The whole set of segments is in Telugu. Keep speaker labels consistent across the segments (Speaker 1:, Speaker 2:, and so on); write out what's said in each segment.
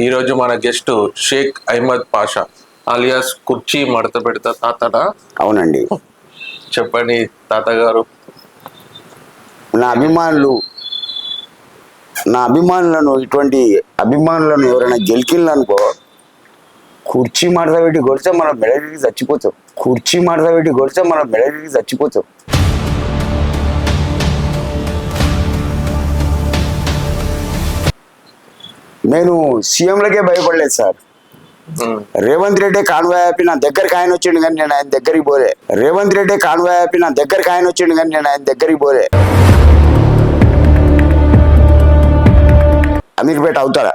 Speaker 1: ఈరోజు మన గెస్ట్ షేక్ అహ్మద్ పాషా అలియాస్ కుర్చీ మడత పెడతా తాతన
Speaker 2: అవునండి.
Speaker 1: చెప్పండి తాతగారు.
Speaker 2: నా అభిమానులు నా అభిమానులను ఇటువంటి అభిమానులను ఎవరైనా గెలికిందనుకో కుర్చీ మడత పెట్టి కొడితే మనం మెడలికి చచ్చిపోతాం. కుర్చీ మడత పెట్టి కొడితే మనం మెడలికి చచ్చిపోతాం. నేను సీఎంలకే భయపడలేదు సార్. రేవంత్ రెడ్డి కాన్వాయ్ ఆపి నా దగ్గరికి ఆయన వచ్చిండు కానీ నేను ఆయన దగ్గరికి పోలే. రేవంత్ రెడ్డి కాన్వాయ్ ఆపి నా దగ్గరికి ఆయన వచ్చిండు కానీ నేను ఆయన దగ్గరికి పోలే. అమీర్పేట అవుతారా?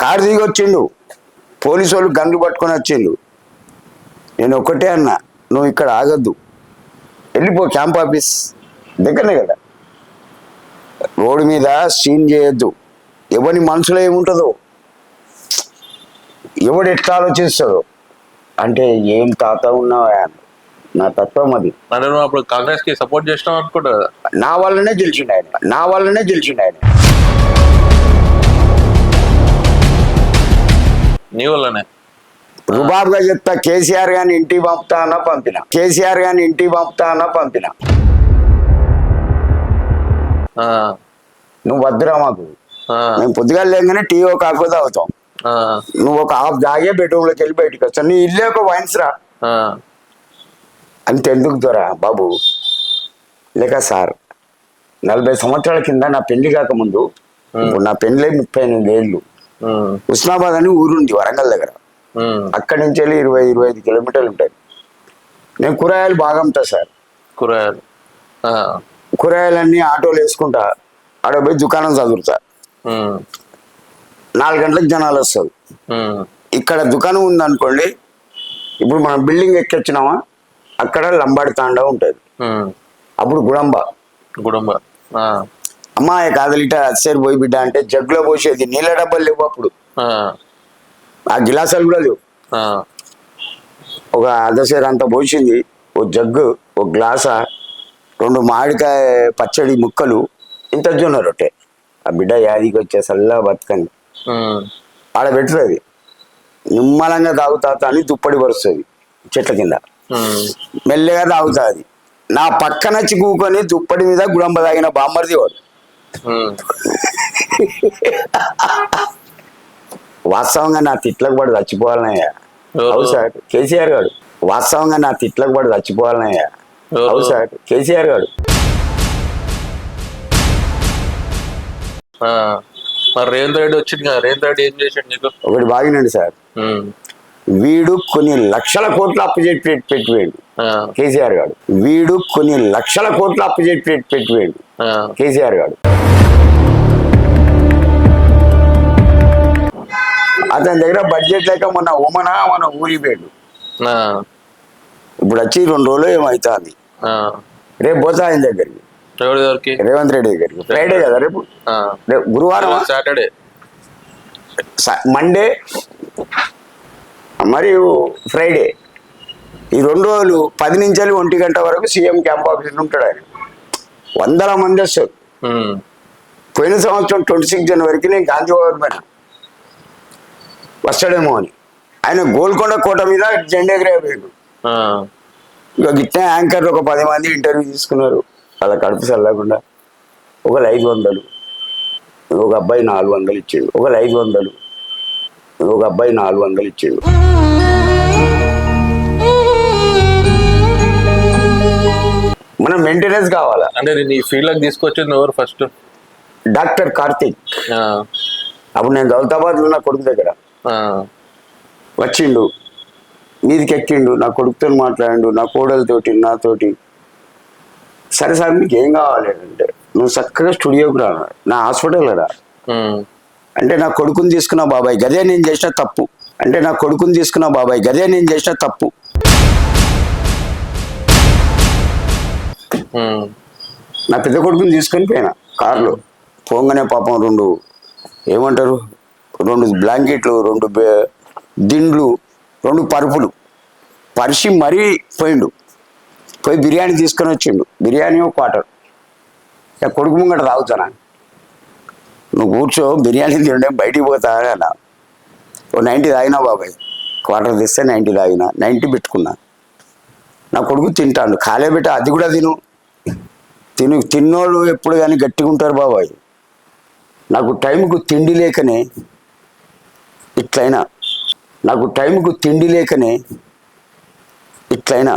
Speaker 2: కారు దిగి వచ్చిండు. పోలీసు వాళ్ళు గన్లు పట్టుకొని వచ్చిండు. నేను ఒక్కటే అన్నా నువ్వు ఇక్కడ ఆగద్దు. వెళ్ళిపో క్యాంప్ ఆఫీస్. దగ్గరనే కదా. రోడ్డు మీద సీన్ చేయొద్దు. ఎవరి మనసులో ఏముంటుందో? ఎవడు ఎట్లా ఆలోచిస్తాడు? అంటే ఏం తాత ఉన్నావా. నా తత్వం అది.
Speaker 1: అప్పుడు కాంగ్రెస్కి సపోర్ట్ చేసినావు అనుకుంటా
Speaker 2: నా వల్లనే గెలిచిండు ఆయన. నా వల్లనే గెలిచిండు ఆయన.
Speaker 1: నీ వల్లనే?
Speaker 2: రుబాబ్గా చెప్తా కేసీఆర్ గాని ఇంటికి పంపుతా అన్న పంపిన. కేసీఆర్ గాని ఇంటికి పంపుతా అన్న పంపిన. నువ్వు వద్దురా మాకు. మేము పొద్దుగా లేగానే టీ ఒక ఆకు తాగుతాం. నువ్వు ఒక హాఫ్ దాగే బెడ్రూమ్లోకి వెళ్ళి బయటికి వచ్చావు. నీ ఇల్లే ఒక వైన్స్ రా. అంతెందుకు దొరా బాబు? లేక సార్ నలభై సంవత్సరాల కింద నా పెళ్ళి కాకముందు ఇప్పుడు నా పెళ్ళి ముప్పై ఎనిమిది ఏళ్ళు.
Speaker 1: ఉమ్,
Speaker 2: ఉస్నాబాద్ అని ఊరుంది వరంగల్ దగ్గర. అక్కడి నుంచి వెళ్ళి ఇరవై ఇరవై ఐదు కిలోమీటర్లు ఉంటాయి. నేను కూరగాయలు బాగా అమ్ముతా సార్.
Speaker 1: కూరగాయలు.
Speaker 2: కూరగాయలన్నీ ఆటోలు వేసుకుంటా. ఆడ పోయి దుకాణం చదువుతా. నాలుగు గంటలకు జనాలు వస్తారు. ఇక్కడ దుకాణం ఉందనుకోండి ఇప్పుడు మనం బిల్డింగ్ ఎక్కొచ్చినామా అక్కడ లంబాడి తాండా ఉంటుంది. అప్పుడు గుడంబ.
Speaker 1: గుడుంబ. ఆ,
Speaker 2: అమ్మా కాదు లీటర్ అచ్చేరు పోయి బిడ్డ అంటే జగ్గులో పోసేది నీళ్ళ డబ్బాలు లేవు అప్పుడు.
Speaker 1: ఆ,
Speaker 2: గిలాసాలు కూడా లేవు. ఒక అర్ధసేరు అంత పోసింది ఓ జగ్గు ఒక గ్లాస రెండు మామిడికాయ పచ్చడి ముక్కలు ఇంత జొన్న రొట్టె. ఆ బిడ్డ యాదికి వచ్చే సల్లా బతకండి. ఆడ పెట్టుతుంది నిమ్మలంగా తాగుతా అని దుప్పటి పరుస్తుంది చెట్ల కింద. మెల్లగా తాగుతుంది. నా పక్కన చిక్కుకొని దుప్పటి మీద గుడంబ తాగిన బామ్మర్ది వాడు. వాస్తవంగా నా తిట్లకు పడి చచ్చిపోవాలనయ్యా? అవును సార్ కేసీఆర్ గారు. వాస్తవంగా నా తిట్లకు పడి చచ్చిపోవాలనయ్యా? అవును సార్ కేసీఆర్ గారు.
Speaker 1: మరి రేవంత్ రెడ్డి వచ్చింది కదా రేవంత్ రెడ్డి ఏం చేశాడు నీకు?
Speaker 2: ఒకటి బాగినండి సార్. వీడు కొన్ని లక్షల కోట్లు అప్పు చేసి పెట్టి పెట్టివేయండు
Speaker 1: ఆ,
Speaker 2: కేసీఆర్ గారు వీడు కొన్ని లక్షల కోట్లు అప్పు చేసి పెట్టి పెట్టివేయండు
Speaker 1: ఆ,
Speaker 2: కేసీఆర్ గారు అతని దగ్గర బడ్జెట్ లేక మొన్న ఉమన మన ఊరి పోయాడు.
Speaker 1: ఆ,
Speaker 2: ఇప్పుడు వచ్చి రెండు రోజులు ఏమవుతుంది. రేపు పోతా ఆయన దగ్గరికి.
Speaker 1: ఎవరి
Speaker 2: రేవంత్ రెడ్డి దగ్గరికి. ఫ్రైడే కదా రేపు? గురువారం
Speaker 1: సాటర్డే.
Speaker 2: మండే మరియు ఫ్రైడే ఈ రెండు రోజులు పది నుంచి ఒంటి గంట వరకు సీఎం క్యాంప్ ఆఫీస్లో ఉంటాడు ఆయన. వందల మంది వస్తారు. పోయిన సంవత్సరం ట్వంటీ సిక్స్ జనవరికి నేను గాంధీ భవన్ పైన వస్తాడేమో అని. ఆయన గోల్కొండ కోట మీద జెండా ఎగిరేపోయాడు ఇక గిట్టే యాంకర్ ఒక పది మంది ఇంటర్వ్యూ తీసుకున్నారు. అలా కడుపు చల్లకుండా ఒకళ్ళు ఐదు వందలు ఒక అబ్బాయి నాలుగు వందలు ఇచ్చిండు. ఒకళ్ళు ఐదు వందలు ఒక అబ్బాయి నాలుగు వందలు ఇచ్చిండు. మనం మెయింటెనెన్స్ కావాలా?
Speaker 1: అంటే నేను ఈ ఫీల్డ్లోకి తీసుకొచ్చింది ఎవరు ఫస్ట్
Speaker 2: డాక్టర్ కార్తిక్. అప్పుడు నేను దౌలతాబాద్ ఉన్న కొడుకు దగ్గర. వచ్చిండు. మీదికి ఎక్కిండు నా కొడుకుతో మాట్లాడిండు. నా కోడలతోటి నాతోటి. సరే సార్ మీకు ఏం కావాలి అంటే నువ్వు చక్కగా స్టూడియోకి రా. నా హాస్పిటల్ రా. అంటే నా కొడుకుని తీసుకున్న బాబాయ్ గదే నేను చేసిన తప్పు. అంటే నా కొడుకుని తీసుకున్న బాబాయ్ గదే నేను చేసిన తప్పు. నా పెద్ద కొడుకుని తీసుకొని పోయినా కారులో. పోగానే పాపం రెండు ఏమంటారు? రెండు బ్లాంకెట్లు రెండు దిండ్లు రెండు పరుపులు. పరిచి మరీ పోయిండు. పోయి బిర్యానీ తీసుకొని వచ్చిండు. బిర్యానీ ఒక క్వార్టర్ ఇక కొడుకు ముంగట తాగుతానా? నువ్వు కూర్చో బిర్యానీ తినడం బయటికి పోతా అన్నా. ఓ నైంటీ తాగినా బాబాయ్. క్వార్టర్ తెస్తే నైంటీ తాగినా. నైంటీ పెట్టుకున్నా. నా కొడుకు తింటాడు. కాలే బిడ్డ అది కూడా తిను. తిను తిన్నోళ్ళు ఎప్పుడు కానీ గట్టిగా ఉంటారు బాబాయ్. నాకు టైంకు తిండి లేకనే ఇట్లయినా నాకు టైంకు తిండి లేకనే ఇట్లయినా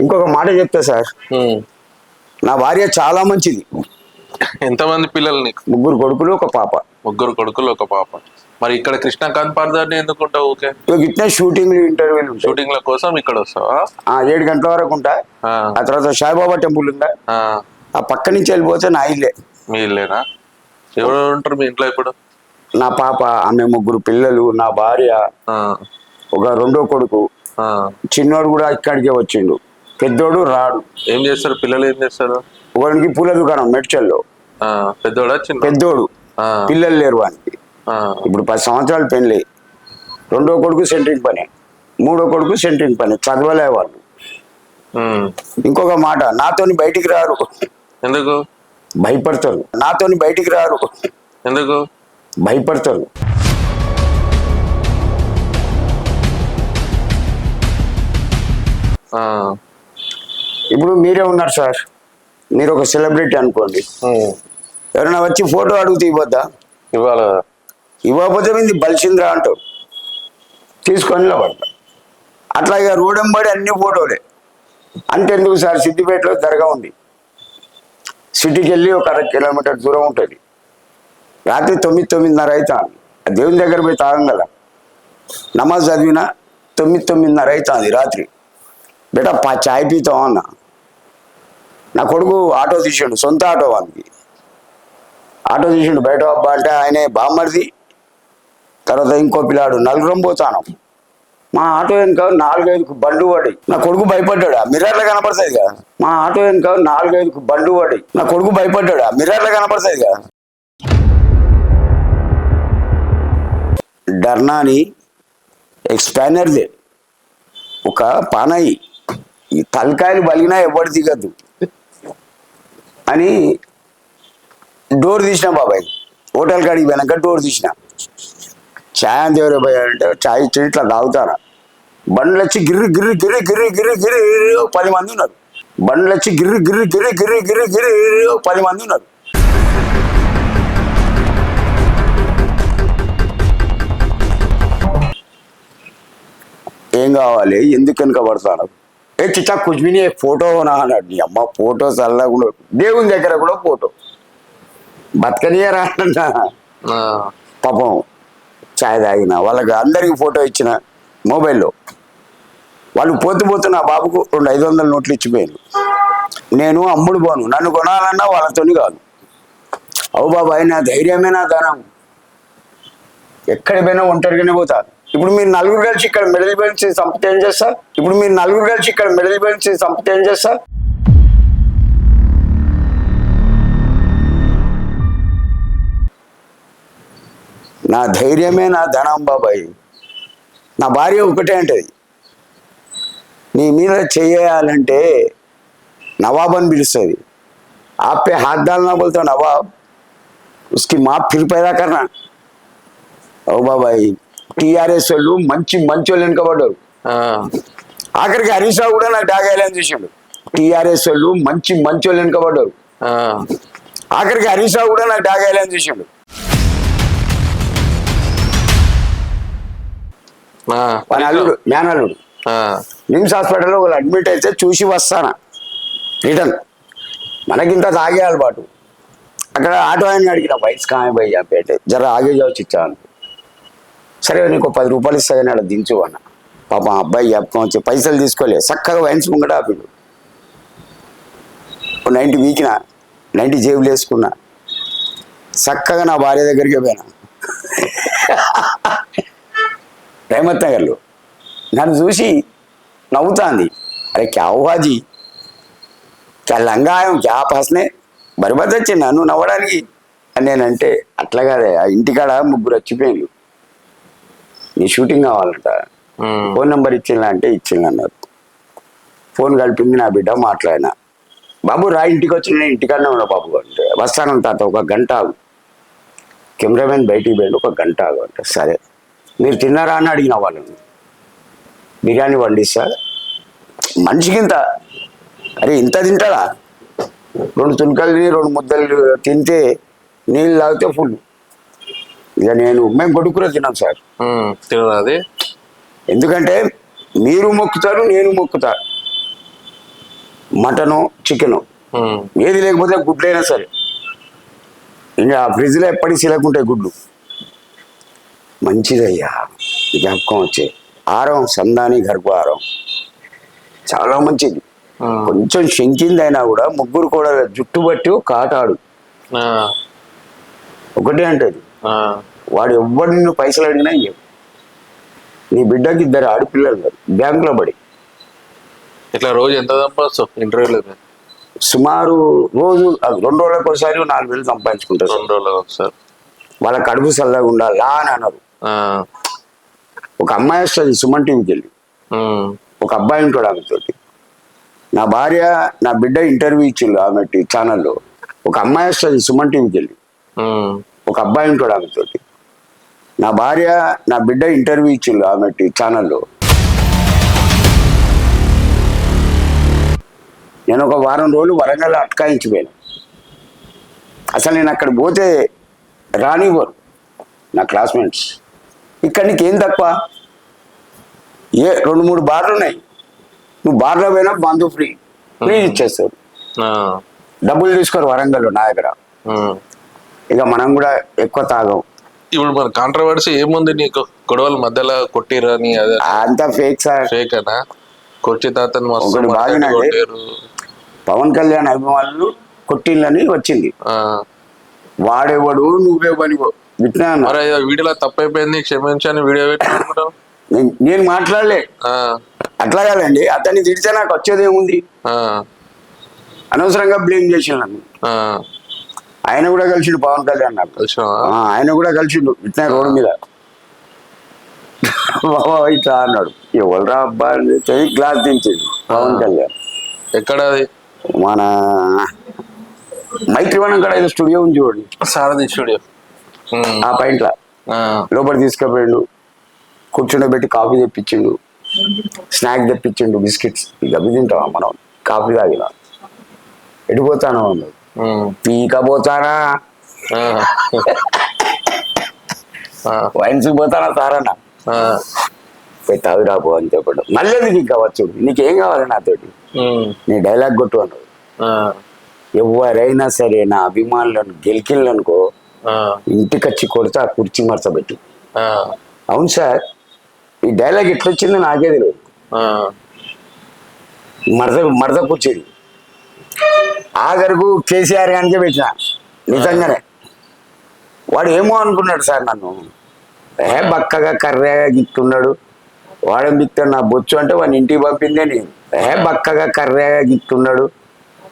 Speaker 2: ఇంకొక మాట చెప్తా సార్. నా భార్య చాలా మంచిది.
Speaker 1: ఎంతమంది పిల్లలు నీకు?
Speaker 2: ముగ్గురు కొడుకులు ఒక పాప.
Speaker 1: ముగ్గురు కొడుకులు ఒక పాప. మరి ఇక్కడ కృష్ణకాంత్ పార్దార్ని ఎందుకుంటావు ఓకే
Speaker 2: ఇట్లా షూటింగ్లు ఇంటర్వ్యూలు ఉంటాయి.
Speaker 1: షూటింగ్ల కోసం ఇక్కడ వస్తావా?
Speaker 2: ఆ, ఏడు గంటల వరకు ఉంటా.
Speaker 1: ఆ,
Speaker 2: తర్వాత సాయిబాబా టెంపుల్ ఉందా?
Speaker 1: ఆ,
Speaker 2: పక్క నుంచి వెళ్ళిపోతే నా ఇల్లే.
Speaker 1: మీ ఇల్లేనా? ఎవరు ఉంటారు మీ ఇంట్లో ఇప్పుడు?
Speaker 2: నా పాప ఆమె ముగ్గురు పిల్లలు నా భార్య ఒక రెండో కొడుకు. చిన్నోడు కూడా ఇక్కడికే వచ్చిండు. పెద్దోడు రాడు.
Speaker 1: ఏం చేస్తారు? పిల్లలు ఏం చేస్తారు?
Speaker 2: ఒకరికి పూల దుకాణం మెడ్చల్లో
Speaker 1: పెద్దోడా చిన్న?
Speaker 2: పెద్దోడు. పిల్లలు లేరు వానికి. ఇప్పుడు పది సంవత్సరాలు పెళ్ళి. రెండో కొడుకు సెంట్రింగ్ పని. మూడో కొడుకు సెంట్రింగ్ పని. చదవలే వాళ్ళు. ఇంకొక మాట నాతోని బయటికి రారు.
Speaker 1: ఎందుకు?
Speaker 2: భయపడతారు. నాతోని బయటికి రారు.
Speaker 1: ఎందుకు?
Speaker 2: భయపడతారు.
Speaker 1: ఆ,
Speaker 2: ఇప్పుడు మీరే ఉన్నారు సార్. మీరు ఒక సెలబ్రిటీ అనుకోండి. ఎవరైనా వచ్చి ఫోటో అడుగుతూ ఇవ్వద్దా?
Speaker 1: ఇవాళ
Speaker 2: ఇవ్వకపోతే మీది బలిసింద్రా అంటావు తీసుకొని అట్లాగే రోడ్ ఎంబడి అన్ని ఫోటోలే. అంతెందుకు సార్? సిద్దిపేటలో దర్గా ఉంది. సిటీకి వెళ్ళి ఒక అర కిలోమీటర్ దూరం ఉంటుంది. రాత్రి తొమ్మిది తొమ్మిదిన్నర అవుతాను దేవుని దగ్గర పోయి తాగం కదా నమాజ్ చదివినా తొమ్మిది తొమ్మిదిన్నర అవుతుంది రాత్రి. బేటా పా చాయ్ పీతాం అన్న. నా కొడుకు ఆటో తీసాడు సొంత ఆటో వానికి. ఆటో తీసిండు బయట అబ్బా అంటే ఆయనే బామ్మడిది. తర్వాత ఇంకో పిల్లాడు నలుగురం పోతాను. మా ఆటో వెనుక నాలుగైదుకు బండ్లు పడి. నా కొడుకు భయపడ్డాడు? ఆ మిర్రర్లో కనపడుతుంది కదా. మా ఆటో వెనుక నాలుగైదుకు బండ్లు పడి. నా కొడుకు భయపడ్డాడు? ఆ మిర్రర్లో కనపడుతుంది కదా. డర్నాని ఎక్స్పానర్దే ఒక పానాయి ఈ తలకాయలు బలిగినా ఎవరు దిగద్దు అని డోర్ తీసిన బాబాయ్ హోటల్ కాడికి పోయినాక డోర్ తీసిన ఛాయ్ అంత ఎవరు పోయారంటే ఛాయ్ ఇచ్చి ఇట్లా తాగుతారా బండ్లు వచ్చి గిర్రి గిర్రి గిర్రి గిర్రి గిర్రి గిర్రి పది మంది ఉన్నారు బండ్లు వచ్చి గిర్రి గిర్రి గిర్రి గిర్రి గిర్రి గిర్రి పది మంది ఉన్నారు ఏం కావాలి ఎందుకు వెనుక పడతాను ఏ చిచ్చా కుజ్మిని ఫోటో అన్నాడు. నీ అమ్మ ఫోటో చల్లకుండా దేవుని దగ్గర కూడా ఫోటో. బతకనియరా పాపం ఛాయ్ తాగిన. వాళ్ళకి అందరికి ఫోటో ఇచ్చిన మొబైల్లో. వాళ్ళు పోతూ పోతూ నా బాబుకు రెండు ఐదు వందల నోట్లు ఇచ్చిపోయాను నేను అమ్ముడు పోను. నన్ను కొనాలన్నా వాళ్ళతోని కాదు. అవు బాబాయ్ నా ధైర్యమే నా ధనం. ఎక్కడ పోయినా ఒంటరిగానే పోతా ఇప్పుడు మీరు నలుగురు కలిసి ఇక్కడ మెడల్ బెల్ట్స్ సంపత ఏం చేస్తా ఇప్పుడు మీరు నలుగురు కలిసి ఇక్కడ మెడల్ బెల్ట్స్ సంపత ఏం చేస్తా నా ధైర్యమే నా ధనం బాబాయ్ నా భార్య ఒకటే అంటది నీ మీద చేయాలంటే నవాబ్ అని పిలుస్తుంది ఆపే हाथ डालना बोलता नवाब उसकी माँ फिर पैदा करना ఓ బాబాయ్ టీఆర్ఎస్ వాళ్ళు మంచి మంచి వాళ్ళు వెనుకబడ్డారు ఆఖరికి హరీష్ రావు కూడా నాకు డాగాయలని చూసాడు. టీఆర్ఎస్ వాళ్ళు మంచి మంచి వాళ్ళు వెనుకబడ్డారు ఆఖరికి హరీష్ రావు కూడా నాకు డాగాయలని చూసాడు. అల్లుడు మేనల్లుడు నిమ్స్ హాస్పిటల్లో వాళ్ళు అడ్మిట్ అయితే చూసి వస్తానా? రిటర్న్. మనకింత తాగే అలవాటు. అక్కడ ఆటో ఆయన అడిగిన వైట్స్ కామె భయ్యా పేటే జర ఆగే జావచ్చు ఇచ్చాను సరే నీకు పది రూపాయలు ఇస్తా కానీ అక్కడ దించు అన్న. పాపం అబ్బాయి జ్ఞాపకం వచ్చి పైసలు తీసుకోలే. చక్కగా వైన్స్ ముంగట ఆపిండు. ఓ నైంటీ వీకిన నైంటీ జేబులు వేసుకున్నా. చక్కగా నా భార్య దగ్గరికి పోయినా. రేమత్ నగర్లో నన్ను చూసి నవ్వుతాంది. అరే క్యా హువా క్యా లంగా ఆయం క్యా ఆప్ వచ్చింది? నన్ను నవ్వడానికి? అని నేనంటే అట్లా కాదే. ఆ ఇంటికాడ ముగ్గురు వచ్చిపోయింది నీ షూటింగ్ కావాలంట. ఫోన్ నెంబర్ ఇచ్చిందా అంటే ఇచ్చింది అన్నారు. ఫోన్ కలిపింది నా బిడ్డ మాట్లాడిన. బాబు రా ఇంటికి వచ్చి నేను ఇంటికన్నా ఉన్నా బాబు అంటే. వస్తాను తాత ఒక గంట ఆగు. కెమెరామెన్ బయటికి వెళ్ళి ఒక గంట ఆగు అంటే. సరే. మీరు తిన్నారా అని అడిగిన వాళ్ళని బిర్యానీ వండిస్తా. మనిషికి ఇంత. అరే ఇంత తింటాడా? రెండు తునకలు తిని రెండు ముద్దలు తింటే నీళ్ళు తాగితే ఫుల్ ఇక నేను మేము కొడుకులో తిన్నాం సార్.
Speaker 1: తినదా
Speaker 2: ఎందుకంటే మీరు మొక్కుతారు నేను మొక్కుతా. Mutton
Speaker 1: chicken.
Speaker 2: ఏది లేకపోతే గుడ్లైనా సరే. ఇంకా ఫ్రిడ్జ్లో ఎప్పటికీ సిలకుంటాయి గుడ్లు. మంచిదయ్యా. జ్ఞాపకం వచ్చే. ఆరం సందాని గర్భారం చాలా మంచిది. కొంచెం శంకిందైనా కూడా ముగ్గురు కూడా జుట్టు బట్టి కాటాడు
Speaker 1: ఆ,
Speaker 2: ఒకటే అంటది.
Speaker 1: ఆ,
Speaker 2: వాడు ఎవ్వడు నిన్ను పైసలు అడిగినా ఇవ్వడు. నీ బిడ్డకి ఇద్దరు ఆడపిల్లలు బ్యాంకులో పడి.
Speaker 1: ఇట్లా రోజు ఎంత సంపాదిస్తావు ఇంటర్వ్యూలో
Speaker 2: సుమారు రోజు రెండు రోజులకు ఒకసారి నాలుగు వేలు సంపాదించుకుంటారు
Speaker 1: రెండు రోజులు ఒకసారి.
Speaker 2: వాళ్ళ కడుపు చల్లగా ఉండాలా అని అన్నారు ఒక అమ్మాయి వస్తుంది సుమన్ టీవీకి వెళ్ళి. ఒక అబ్బాయి ఉంటాడు ఆమెతోటి. నా భార్య నా బిడ్డ ఇంటర్వ్యూ ఇచ్చిండు ఆమె ఛానల్లో. ఒక అమ్మాయి వస్తుంది సుమన్ టీవీకి వెళ్ళి. ఒక అబ్బాయి ఉంటాడు ఆమెతోటి. నా భార్య నా బిడ్డ ఇంటర్వ్యూ ఇచ్చిండు ఆమె ఛానల్లో. నేను ఒక వారం రోజులు వరంగల్ అటకాయించిపోయాను అసలు నేను అక్కడ పోతే రానివ్వరు నా క్లాస్మేట్స్. ఇక్కడ నీకేం తక్కువ? ఏ రెండు మూడు బార్లు ఉన్నాయి. నువ్వు బార్లో పోయినా బంధు ఫ్రీ. ఫ్రీ ఇచ్చేస్తారు. డబ్బులు తీసుకోరు వరంగల్లో నా దగ్గర. ఇక మనం కూడా ఎక్కువ తాగం.
Speaker 1: ఇప్పుడు మన కాంట్రవర్సీ ఏముంది నీకు? గొడవల మధ్యలో కొట్టిరని అదే.
Speaker 2: అంతా ఫేక్ సార్.
Speaker 1: ఫేక్ అనా కొచ్చి తాతను మస్తు
Speaker 2: ఒకటి
Speaker 1: మాట్లాడి
Speaker 2: బాగినండి.
Speaker 1: కొట్టారు
Speaker 2: పవన్ కళ్యాణ్ అభిమానులు కొట్టిళ్ళని వచ్చింది.
Speaker 1: ఆ,
Speaker 2: వాడేవాడు నువ్వేవని విజ్ఞానం
Speaker 1: మరి ఏదో వీడియోలో తప్పైపోయింది క్షమించని వీడియో పెట్టుకుంటాం
Speaker 2: నేను మాట్లాడలే. అట్లా కాదండి అతన్ని తిడితే నాకు వచ్చేది ఏముంది అనవసరంగా బ్లేమ్ చేసిన నన్ను. ఆయన కూడా కలిసిండు పవన్ కళ్యాణ్ నాకు. ఆయన కూడా కలిసిండు ఇట్లా రోడ్డు మీద. బాబా ఇట్లా అన్నాడు. ఎవరురా అబ్బా అని గ్లాస్ దించిండు పవన్ కళ్యాణ్.
Speaker 1: ఎక్కడ అది?
Speaker 2: మన మైత్రివనం కాడ ఏదో స్టూడియో ఉంది చూడండి
Speaker 1: సారథి స్టూడియో.
Speaker 2: ఆ పాయింట్ల.
Speaker 1: ఆ,
Speaker 2: లోపల తీసుకుపోయిండు. కూర్చుండబెట్టి కాఫీ తెప్పించిండు. స్నాక్ తెప్పించిండు బిస్కెట్స్. ఇక తింటావా మనం. కాఫీ తాగిన. ఎడిపోతాను అన్నాడు. పీకపోతానా వైన్స్ పోతానా సారన్న పోయి తాగురా పో అని చెప్పాడు మళ్ళీ ఎందుకు ఇంకా వచ్చు నీకేం కావాలి నాతోటి నీ డైలాగ్ కొట్టు అన్నాడు
Speaker 1: ఆ,
Speaker 2: ఎవరైనా సరే నా అభిమానులను గెలికిళ్ళనుకో ఇంటికి వచ్చి కొడితే ఆ కుర్చీ మరచబెట్టి అవును సార్ ఈ డైలాగ్ ఎట్లొచ్చిందో నాకే తెలియదు మరద మరద కూర్చేది ఆఖరుకు కేసీఆర్ గానికే పెట్టిన. నిజంగానే. వాడు ఏమో అనుకున్నాడు సార్ నన్ను. ఏ బక్కగా కర్రగా గిట్టున్నాడు. వాడేం బిక్తాడు నా బొచ్చు అంటే వాడిని ఇంటికి పంపిందే నేను. ఏ బక్కగా కర్రగా గిట్టున్నాడు.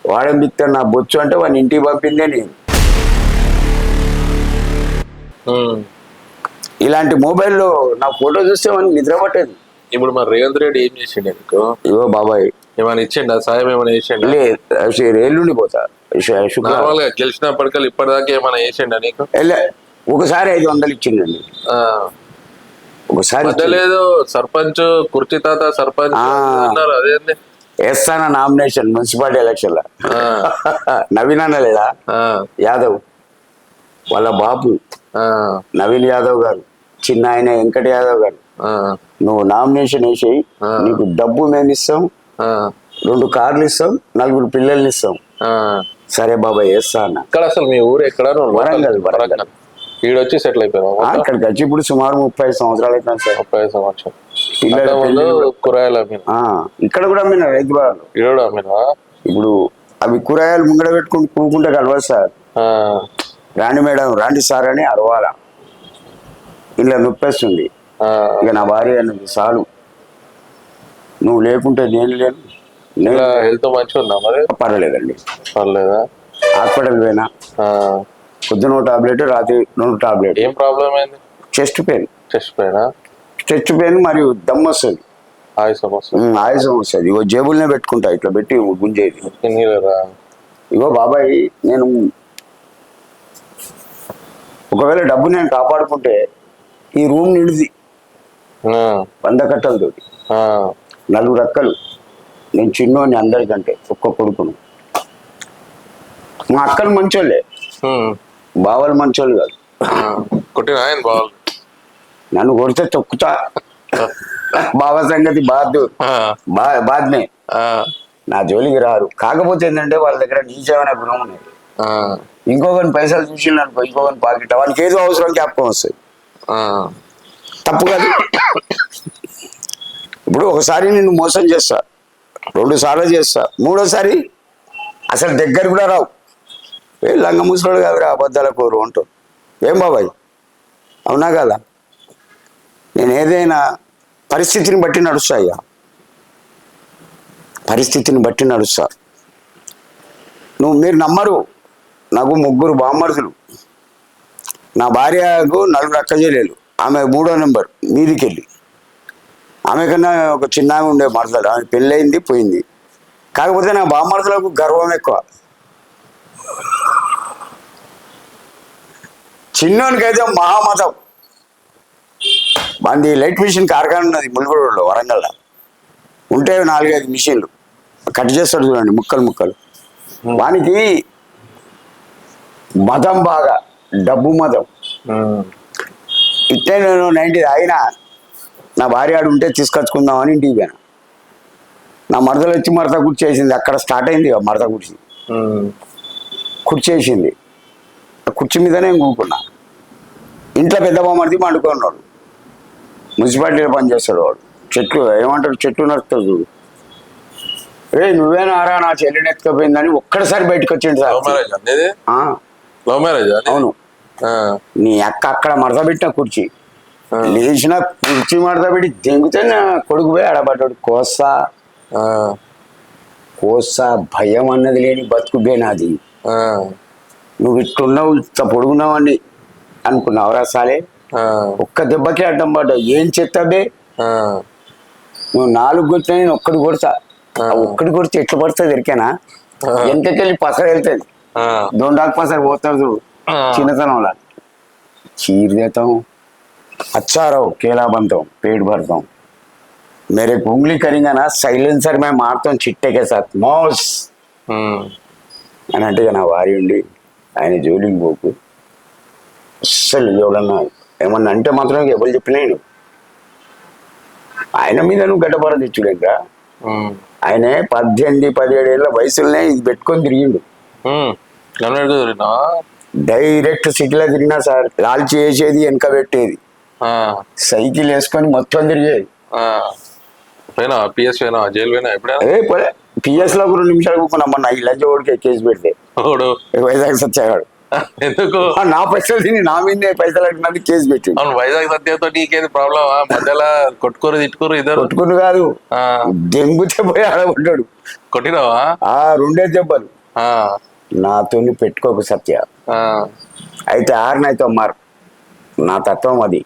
Speaker 2: వాడేం బిక్తాడు నా బొచ్చు అంటే వాడిని ఇంటికి పంపిందే నేను. ఇలాంటి మొబైల్లో నా ఫోటో చూస్తే వాడిని నిద్ర పట్టేది
Speaker 1: ఇప్పుడు మరి రేవంత్ రెడ్డి ఏం చేసిండు నీకు
Speaker 2: ఇగో బాబాయ్.
Speaker 1: ఏమైనా ఇచ్చిండా? సాయం ఏమైనా చేసిండా?
Speaker 2: లే ఎల్లుండి పోతా.
Speaker 1: నార్మల్గా గెలిచినప్పటికీ ఇప్పటిదాకా ఏమైనా చేసిండా నీకు?
Speaker 2: వెళ్ళే ఒకసారి ఐదు వందలు ఇచ్చిండండి.
Speaker 1: ఆ,
Speaker 2: ఒకసారి
Speaker 1: ఏదో సర్పంచ్ కుర్చీ తాత సర్పంచ్. అన్నారు అదేంది?
Speaker 2: వేస్తాన నామినేషన్ మున్సిపాలిటీ
Speaker 1: ఎలక్షన్లో
Speaker 2: నవీన్ అన్న లేడా
Speaker 1: ఆ,
Speaker 2: యాదవ్. వాళ్ళ బాబు. నవీన్ యాదవ్ గారు. చిన్న ఆయన వెంకట యాదవ్ గారు. నువ్వు నామినేషన్ వేసేయి. నీకు డబ్బు మేము ఇస్తాం రెండు కార్లు ఇస్తాం నలుగురు పిల్లల్ని ఇస్తాం. సరే బాబాయ్ వేస్తా అన్న.
Speaker 1: ఇక్కడ అసలు మీ ఊరు ఎక్కడ?
Speaker 2: వరంగల్, వరంగల్.
Speaker 1: ఈడొచ్చి సెటిల్
Speaker 2: ఆ,
Speaker 1: అయిపోయినావు
Speaker 2: ఇక్కడికి వచ్చి ఇప్పుడు సుమారు ముప్పై సంవత్సరాలు అవుతుంది సార్.
Speaker 1: ముప్పై ఐదు సంవత్సరం
Speaker 2: పిల్లల
Speaker 1: ముందు
Speaker 2: పెళ్ళిళ్ళు-
Speaker 1: కూరగాయలు అమ్మిన?
Speaker 2: ఇక్కడ కూడా మీరు రైతు
Speaker 1: అమ్మినా?
Speaker 2: ఇప్పుడు అవి కూరగాయలు ముంగడ పెట్టుకుని కూకుంటే కలవదు సార్. రాండి మేడం రాండి సార్ అని అరవాల. ఇలా నొప్పేస్తుంది. ఇక నా భార్య అన్నది చాలు. నువ్వు లేకుంటే నేను లేను. నేను
Speaker 1: హెల్త్ మంచిగా ఉందా మరి?
Speaker 2: పర్వాలేదండి.
Speaker 1: పర్లేదా?
Speaker 2: హాస్పిటల్ పోయినా. పొద్దున టాబ్లెట్ రాత్రి రెండు టాబ్లెట్
Speaker 1: ఏం ప్రాబ్లం అయింది
Speaker 2: చెస్ట్ పెయిన్
Speaker 1: చెస్ట్ పైన
Speaker 2: చెస్ట్ పెయిన్ మరియు దమ్ వస్తుంది.
Speaker 1: ఆయుసం వస్తుంది.
Speaker 2: ఆయాసం వస్తుంది. ఇగో జేబులనే పెట్టుకుంటా ఇట్లా పెట్టి గుంజేది. ఇగో బాబాయ్ నేను ఒకవేళ డబ్బు నేను కాపాడుకుంటే ఈ రూమ్ నిండిది. వంద కట్టలతోటి నలుగురు అక్కలు. నేను చిన్నోని అందరికంటే ఒక్క కొడుకును. మా అక్కలు మంచోళ్ళే. బావలు మంచోళ్ళు కాదు.
Speaker 1: కొట్టిన బాగుంది
Speaker 2: నన్ను కొడితే తొక్కుతా. బావ సంగతి బాద్ బా బాద్నే నా జోలికి రారు. కాకపోతే ఏంటంటే వాళ్ళ దగ్గర నీచమైన గుణం ఉన్నాయి ఇంకొకరిని పైసలు చూసి ఇంకొకరిని పాకెట్ వాళ్ళకి ఏదో అవసరం జ్ఞాపకం వస్తుంది. తప్పు కాదు ఇప్పుడు ఒకసారి నిన్ను మోసం చేస్తా. రెండు సార్లు చేస్తా. మూడోసారి అసలు దగ్గర కూడా రావు. ఏ లంగ ముసలోడు కాదురా అబద్ధాల కోరు అంటావు ఏం బాబాయ్? అవునా కదా? నేను ఏదైనా పరిస్థితిని బట్టి నడుస్తా అయ్యా. పరిస్థితిని బట్టి నడుస్తా. నువ్వు మీరు నమ్మరు. నాకు ముగ్గురు బామ్మర్దులు. నా భార్యకు నలుగురు అక్కజేలేలు ఆమె మూడో నెంబర్ మీదికెళ్ళి. ఆమె కన్నా ఒక చిన్న ఆమె ఉండే మరదలు. ఆమె పెళ్ళయింది పోయింది. కాకపోతే నా బామ్మర్దులకు గర్వం ఎక్కువ. చిన్నోనికైతే మహామతం. మంది లైట్ మిషన్ కార్ఖాన ఉన్నది ములుగుడులో వరంగల్లో. ఉంటే నాలుగైదు మిషన్లు. కట్ చేస్తాడు చూడండి ముక్కలు ముక్కలు. వానికి మతం బాగా డబ్బు మతం. ఇట్టే నేను నైన్టీ అయినా నా భార్య ఆడు ఉంటే తీసుకొచ్చుకుందామని ఇంటికి పోయాను. నా మరదలు వచ్చి మరత కుర్చేసింది అక్కడ స్టార్ట్ అయింది మరత కుర్చీ కుర్చేసింది ఆ కుర్చీ మీదనే కూకున్నా. ఇంట్లో పెద్ద బామ్మడిది పండుకున్నాడు మున్సిపాలిటీలో పనిచేస్తాడు వాడు. చెట్లు ఏమంటాడు? చెట్లు చూడు. రే నువ్వేనా రా నా చెల్లిని ఎత్తుకపోయిందని ఒక్కడిసారి బయటకు వచ్చిండు సార్.
Speaker 1: Love marriage?
Speaker 2: అవును. నీ అక్క అక్కడ మడత పెట్టిన కుర్చీ. లేచిన కుర్చీ మడత పెట్టి దెంగితే నా కొడుకు పోయి ఆడబడ్డాడు. కోసా? కోసా భయం అన్నది లేని బతుకుబే నాది. నువ్వు ఇట్టున్నావు ఇంత పొడుగున్నావని అనుకున్నావురా సాలే? ఒక్క దెబ్బకి అడ్డం పడ్డావు. ఏం చెత్తబే నువ్వు నాలుగు కొట్టినా నేను ఒక్కడి కొడతా. ఒక్కడి కొడితే ఎట్లా పడుతుంది ఎరికేనా? ఎంతకెళ్ళి పసరు వెళ్తుంది. దొండాకు పసరు పోతారు చూడు. చిన్నతనంలో चीर देता हूँ अच्छा रहो केला बनता हूँ पेट भरता हूँ मेरे को उंगली करेंगे ना साइलेंसर में मारता हूँ छिट्टे के साथ मौस అని అంటే నా భార్య ఉండి ఆయన జోలికి పోకు అస్సలు ఎవడన్నా ఏమన్నా అంటే మాత్రం ఎవరు చెప్పినాడు ఆయన మీద నువ్వు గడ్డపర తెచ్చుడేంగా ఆయనే పద్దెనిమిది పదిహేడు ఏళ్ళ వయసులోనే ఇది పెట్టుకొని తిరిగిండు
Speaker 1: కన్వర్ట్ కుదిరినా
Speaker 2: డైరెక్ట్ సిటీలో తిరిగినా సార్ లాల్చి వేసేది వెనక పెట్టేది. సైకిల్ వేసుకొని మొత్తం తిరిగేది.
Speaker 1: పోయినా పిఎస్ పోయినా జైలు పోయినా ఎప్పుడైనా?
Speaker 2: అదే పోలే. పిఎస్లో రెండు నిమిషాలు కూకున్నా మొన్న ఈ లంచ్ ఓడికి కేసు పెడితే. వైజాగ్ సత్యాగాడు.
Speaker 1: ఎందుకు?
Speaker 2: నా పైసలు తిని నా మీదే పైసలు అడిగినందుకు కేసు
Speaker 1: అవును వైజాగ్ సత్యతో నీకేది ప్రాబ్లం మధ్యలో కొట్టుకోరు తిట్టుకోరు ఇద్దరు?
Speaker 2: కొట్టుకుని కాదు.
Speaker 1: ఆ,
Speaker 2: దెంగుతే పోయి ఆడబడ్డాడు
Speaker 1: కొట్టినావా?
Speaker 2: ఆ రెండే దెబ్బలు.
Speaker 1: ఆ,
Speaker 2: నాతోని పెట్టుకోకు సత్య. అయితే ఆరినైతే మారు నా తత్వం అది.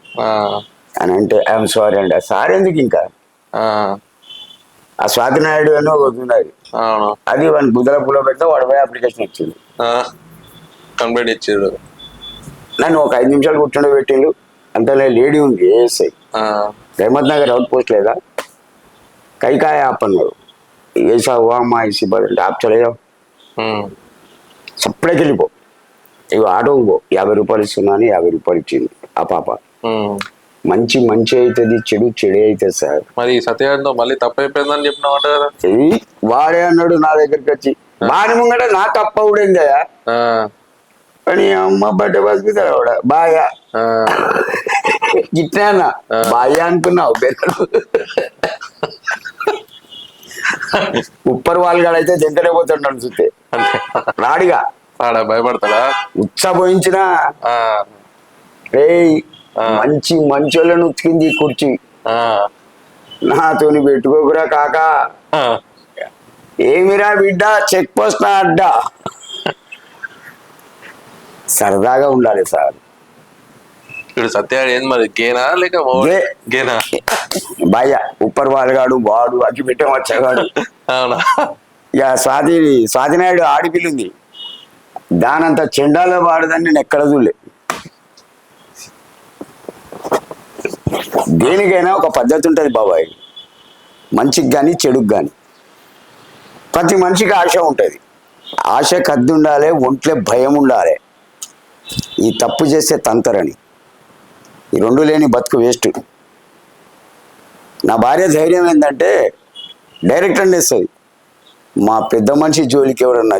Speaker 2: అని అంటే ఐఎమ్ సారీ అండి. సారీ ఎందుకు ఇంకా?
Speaker 1: ఆ.
Speaker 2: స్వాతినాయుడు అని ఉన్నది అది వాడిని బుద్ధలప్పులో పెడితే వాడు పోయి అప్లికేషన్ ఇచ్చింది
Speaker 1: కంప్లైంట్ ఇచ్చాడు.
Speaker 2: నన్ను ఒక ఐదు నిమిషాలు కూర్చుండే పెట్టిండు. అంతలే లేడీ ఉంది ఏఎస్ఐ. రేమత్ నగర్ అవుట్ పోస్ట్ లేదా? కైకాయ అప్పన్నాడు ఏసావు అమ్మా ఏసీ బాధ అంటే యాప్
Speaker 1: చలేదా
Speaker 2: సప్లైకి వెళ్ళిపో. ఇవి ఆటోకి పో యాభై రూపాయలు ఇస్తున్నాను యాభై రూపాయలు ఇచ్చింది ఆ పాప. మంచి మంచి అవుతుంది చెడు చెడే అవుతుంది సార్.
Speaker 1: మరి సత్యాగ్రహంతో మళ్ళీ తప్పైపోయిందని చెప్పినావు అంట కదా?
Speaker 2: వాడే అన్నాడు నా దగ్గరికి వచ్చి. వాని ముంగట నా తప్ప
Speaker 1: ఆ,
Speaker 2: అని అమ్మ బట్ట బతుకుతాడు ఆవిడ బాగా. అన్న. బాగా అనుకున్నావు ఉప్పర్ వాళ్ళగాడైతే దగ్గరే పోతాడు చూస్తే.
Speaker 1: అంతే.
Speaker 2: రాడిగా.
Speaker 1: ఆడ భయపడతాడా?
Speaker 2: ఉత్సపోయించిన
Speaker 1: ఆ,
Speaker 2: రేయ్ మంచి మంచోళ్ళను ఉతికింది కుర్చీ. నాతోని పెట్టుకోకురా కాక. ఏమిరా బిడ్డ చెక్ పోస్ట్ నా అడ్డా. సరదాగా ఉండాలి సార్.
Speaker 1: ఇప్పుడు సత్యాడు ఏంది మరి గేనా లేక. గేనా?
Speaker 2: భయ ఉప్పర్ వాలగాడు వాడు అగ్గిపెట్టం వచ్చగాడు
Speaker 1: అవునా?
Speaker 2: ఇక స్వాతి స్వాతి నాయుడు ఆడిపిల్లి ఉంది దానంత చెండాలో వాడదని నేను ఎక్కడ చూడలే. దేనికైనా ఒక పద్ధతి ఉంటుంది బాబాయ్. మంచికి కానీ చెడుకు కానీ ప్రతి మనిషికి ఆశ ఉంటుంది. ఆశ కద్దు ఉండాలి ఒంట్లో భయం ఉండాలి. ఈ తప్పు చేస్తే తంతరని. ఈ రెండు లేని బతుకు వేస్ట్. నా భార్య ధైర్యం ఏంటంటే డైరెక్ట్ అండి మా పెద్ద మనిషి జోలికి ఎవరన్నా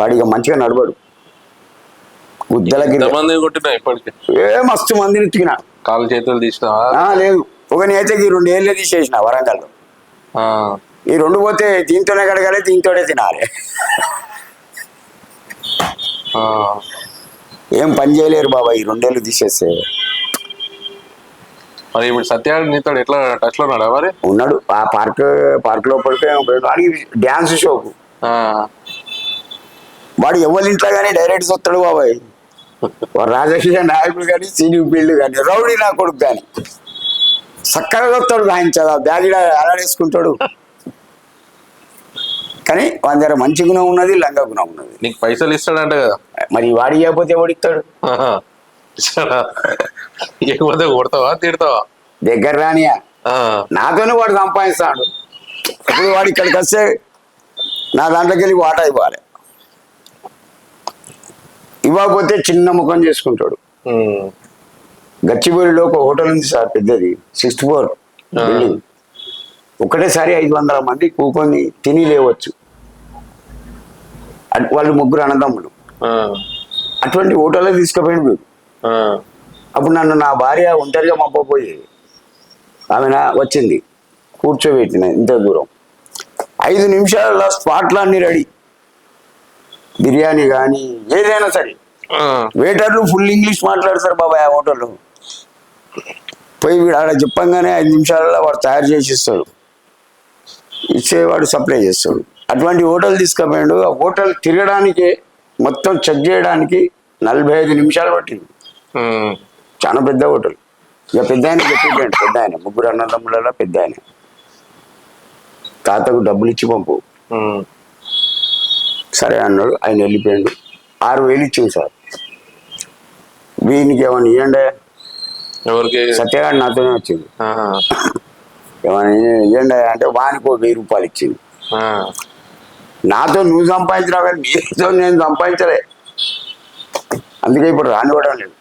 Speaker 2: నచ్చిందనుకో వాడిగా మంచిగా నడవడు. గుద్దలకి ఏ మస్తు మందిని తిగిన
Speaker 1: కాలు చేతులు తీసినావా?
Speaker 2: ఆ, లేదు. ఒక నేతకి రెండు ఏళ్ళే తీసేసిన వరంగల్లో.
Speaker 1: ఆ,
Speaker 2: ఈ రెండు పోతే దీంతోనే కడగాలి దీంతోనే తినాలి.
Speaker 1: ఆ.
Speaker 2: ఏం పని చేయలేరు బాబా ఈ రెండేళ్ళు తీసేస్తే.
Speaker 1: మరి ఇప్పుడు సత్యాడు నీతో ఎట్లా టచ్లో ఉన్నాడా మరి?
Speaker 2: ఉన్నాడు. ఆ పార్క్ పార్క్ లోపలికి వాడికి డ్యాన్స్ షోకు. వాడు ఎవరి ఇంట్లో కానీ డైరెక్ట్ వస్తాడు బాబాయ్. రాజకీయ నాయకుడు కానీ సీనియర్ ఫీల్డ్ కానీ రౌడీ నా కొడుకు కానీ చక్కగా వస్తాడు గాయించదా బ్యాగ్ అలాడేసుకుంటాడు కానీ వాని దగ్గర మంచి గుణం ఉన్నది లంగ గుణం ఉన్నది.
Speaker 1: నీకు పైసలు ఇస్తాడంట కదా.
Speaker 2: మరి వాడి ఇవ్వకపోతే
Speaker 1: ఆహా. ఇస్తాడా? ఇకపోతే కొడతావా తిడతావా?
Speaker 2: దగ్గర రానియా. నాతోనే వాడు సంపాదిస్తాడు. ఇప్పుడు వాడు ఇక్కడికి వస్తే నా దాంట్లోకి వెళ్ళి వాటా ఇవ్వాలి. ఇవ్వకపోతే చిన్న ముఖం చేసుకుంటాడు. గచ్చిబౌలిలో ఒక హోటల్ ఉంది సార్ పెద్దది. సిక్స్త్ ఫ్లోర్
Speaker 1: ఆ.
Speaker 2: బిల్డింగ్. ఒకటేసారి ఐదు వందల మంది కూకొని తిని లేవచ్చు. వాళ్ళు ముగ్గురు అన్నదమ్ములు. అటువంటి హోటల్లో తీసుకుపోయింది.
Speaker 1: ఆ,
Speaker 2: అప్పుడు నన్ను నా భార్య ఒంటరిగా పంపపోయి ఆమె వచ్చింది. కూర్చోబెట్టిన ఇంత దూరం. ఐదు నిమిషాలలో స్పాట్లో అన్ని రెడీ. బిర్యానీ కానీ ఏదైనా సరే. వెయిటర్లు ఫుల్ ఇంగ్లీష్ మాట్లాడతారు బాబాయ్ ఆ హోటల్లో. పోయి వీడు ఆడ చెప్పంగానే ఐదు నిమిషాలలో వాడు తయారు చేసి ఇస్తాడు ఇచ్చేవాడు సప్లై చేస్తాడు. అటువంటి హోటల్ తీసుకుపోయాడు. ఆ హోటల్ తిరగడానికి మొత్తం చెక్ చేయడానికి నలభై ఐదు నిమిషాలు పట్టింది. చాలా పెద్ద హోటల్. ఇక పెద్ద ఆయన చెప్పిండండి పెద్ద ఆయన. ముగ్గురు అన్నదమ్ములలో పెద్ద ఆయన. తాతకు డబ్బులు ఇచ్చి పంపు. సరే అన్నాడు. ఆయన వెళ్ళిపోయాడు. ఆరు వేలు ఇచ్చింది సార్. వీనికి ఏమన్నా ఇవ్వండి
Speaker 1: ఎవరికి?
Speaker 2: సత్యగాడు నాతోనే వచ్చింది
Speaker 1: ఆహా.
Speaker 2: ఏమన్నా ఇవ్వండి అంటే వానికి వెయ్యి రూపాయలు ఇచ్చింది నాతో నువ్వు సంపాదించినావు కానీ నీతో నేను సంపాదించలే. అందుకే ఇప్పుడు రానివ్వడం లేదు.